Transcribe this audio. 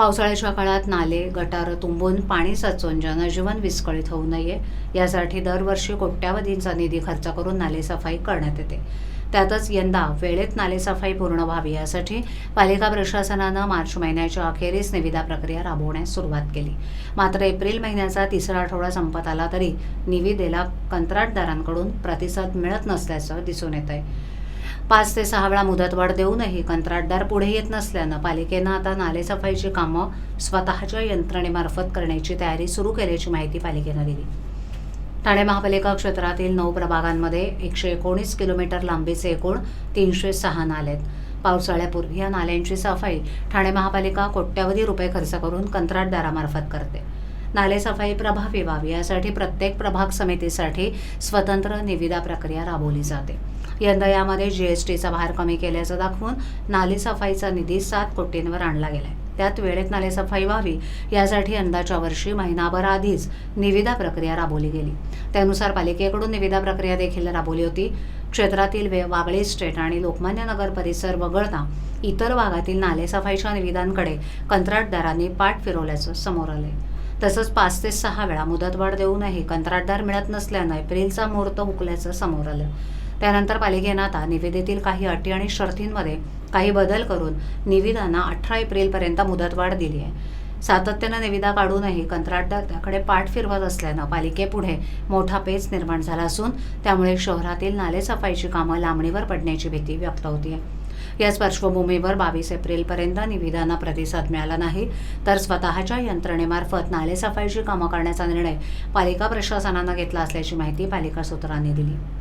पावसाळ्याच्या काळात नाले गटारं तुंबून पाणी साचून जनजीवन विस्कळीत होऊ नये. यासाठी दरवर्षी कोट्यावधींचा निधी खर्च करून नालेसफाई करण्यात येते. त्यातच यंदा वेळेत नालेसफाई पूर्ण व्हावी यासाठी पालिका प्रशासनानं मार्च महिन्याच्या अखेरीस निविदा प्रक्रिया राबवण्यास सुरुवात केली. मात्र एप्रिल महिन्याचा तिसरा आठवडा संपत आला तरी निविदेला कंत्राटदारांकडून प्रतिसाद मिळत नसल्याचं दिसून येत आहे पाच ते सहा वेळा मुदतवाढ देऊनही कंत्राटदार पुढे येत नसल्यानं पालिकेनं आता नालेसफाईची कामं स्वतःच्या यंत्रणेमार्फत करण्याची तयारी सुरू केल्याची माहिती पालिकेनं दिली. ठाणे महापालिका क्षेत्रातील नऊ प्रभागांमध्ये एकशे एकोणीस किलोमीटर लांबीचे एकूण तीनशे सहा नाले आहेत. पावसाळ्यापूर्वी या नाल्यांची सफाई ठाणे महापालिका कोट्यावधी रुपये खर्च करून कंत्राटदारामार्फत करते. नालेसफाई प्रभावी व्हावी यासाठी प्रत्येक प्रभाग समितीसाठी स्वतंत्र निविदा प्रक्रिया राबवली जाते. यंदा यामध्ये जीएसटीचा भार कमी केल्याचं दाखवून नालेसफाईचा निधी सात कोटींवर आणला गेलाय. त्यात वेळेत नालेसफाई व्हावी यासाठी यंदाच्या वर्षी महिनाभर आधीच निविदा प्रक्रिया राबवली गेली. त्यानुसार पालिकेकडून निविदा प्रक्रिया देखील राबवली होती. क्षेत्रातील वे वागळे स्टेट आणि लोकमान्य नगर परिसर वगळता इतर भागातील नालेसफाईच्या निविदांकडे कंत्राटदारांनी पाठ फिरवल्याचं समोर आलंय. तसंच पाच ते सहा वेळा मुदतवाढ देऊनही कंत्राटदार मिळत नसल्यानं एप्रिलचा मुहूर्त हुकल्याचं समोर आलं. त्यानंतर पालिकेनं आता निविदेतील काही अटी आणि शर्तींमध्ये काही बदल करून निविदांना अठरा एप्रिलपर्यंत मुदतवाढ दिली आहे. सातत्यानं निविदा काढूनही कंत्राटदार त्याकडे पाठ फिरवत असल्यानं पालिकेपुढे मोठा पेच निर्माण झाला असून त्यामुळे शहरातील नालेसफाईची कामं लांबणीवर पडण्याची भीती व्यक्त होती आहे याच पार्श्वभूमीवर बावीस एप्रिलपर्यंत निविदांना प्रतिसाद मिळाला नाही तर स्वतःच्या यंत्रणेमार्फत नालेसफाईची कामं करण्याचा निर्णय पालिका प्रशासनानं घेतला असल्याची माहिती पालिका सूत्रांनी दिली.